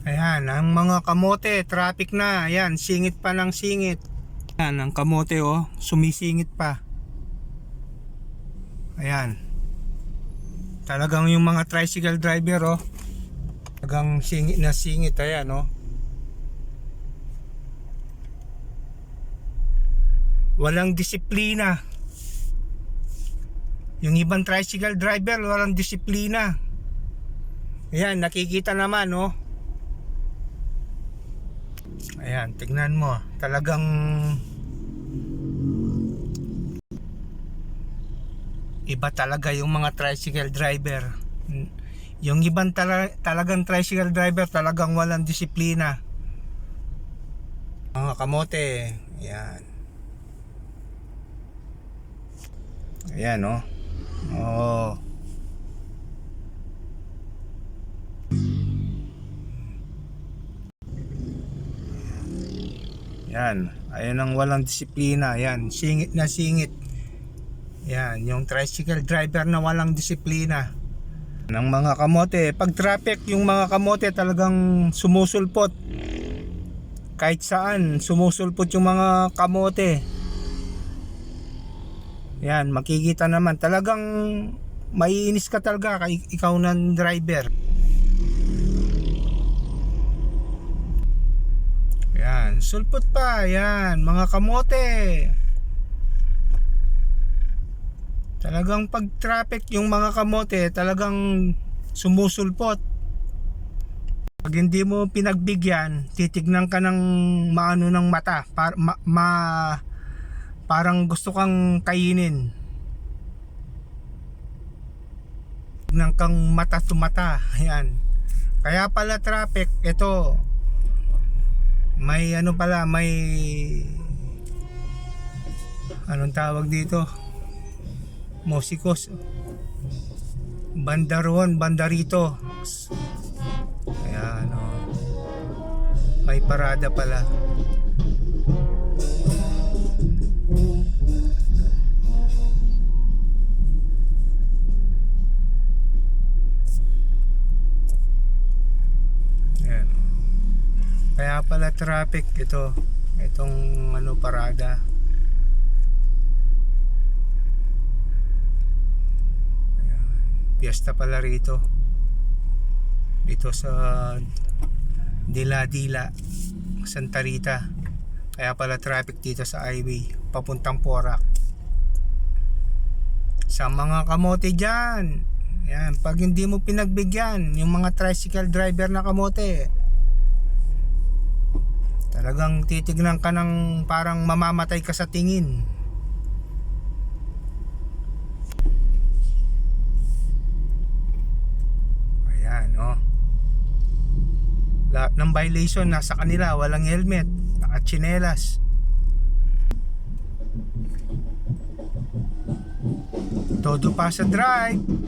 Ayan, ang mga kamote, traffic na. Ayan, singit pa ng singit. Ayan, ang kamote oh, sumisingit pa. Ayan. Talagang yung mga tricycle driver oh, talagang singit na singit. Ayan oh. Walang disiplina. Yung ibang tricycle driver, walang disiplina. Ayan, nakikita naman, no? Ayan, tignan mo. Talagang iba talaga yung mga tricycle driver. Yung ibang tala- talagang tricycle driver talagang walang disiplina. Mga kamote, ayan. Ayan, no? Oh. Yan. Ayan ang walang disiplina. Yan. Singit na singit. Yan. Yung tricycle driver na walang disiplina. Ng mga kamote. Pag traffic, yung mga kamote talagang sumusulpot. Kahit saan, sumusulpot yung mga kamote. Yan. Makikita naman. Talagang maiinis ka talaga kay ikaw ng driver. Sulpot pa. Yan, mga kamote. Talagang pag traffic yung mga kamote, talagang sumusulpot. Pag hindi mo pinagbigyan, titignan ka ng maano ng mata. Par, ma, ma- parang gusto kang kainin. Tignan kang mata to mata. Yan. Kaya pala traffic, ito, may ano pala may anong tawag dito? Musikos bandaron bandarito. Ayan oh. may parada pala Kaya pala traffic ito. Itong ano parada. Fiesta pala rito. Dito sa Dila-Dila, Santa Rita. Kaya pala traffic dito sa highway papuntang Porac. Sa mga kamote dyan. Yan, pag hindi mo pinagbigyan yung mga tricycle driver na kamote, Talagang titignan ka ng parang mamamatay ka sa tingin. Ayan, oh. Lahat ng violation nasa kanila, walang helmet, nakachinelas. Todo pa sa drive.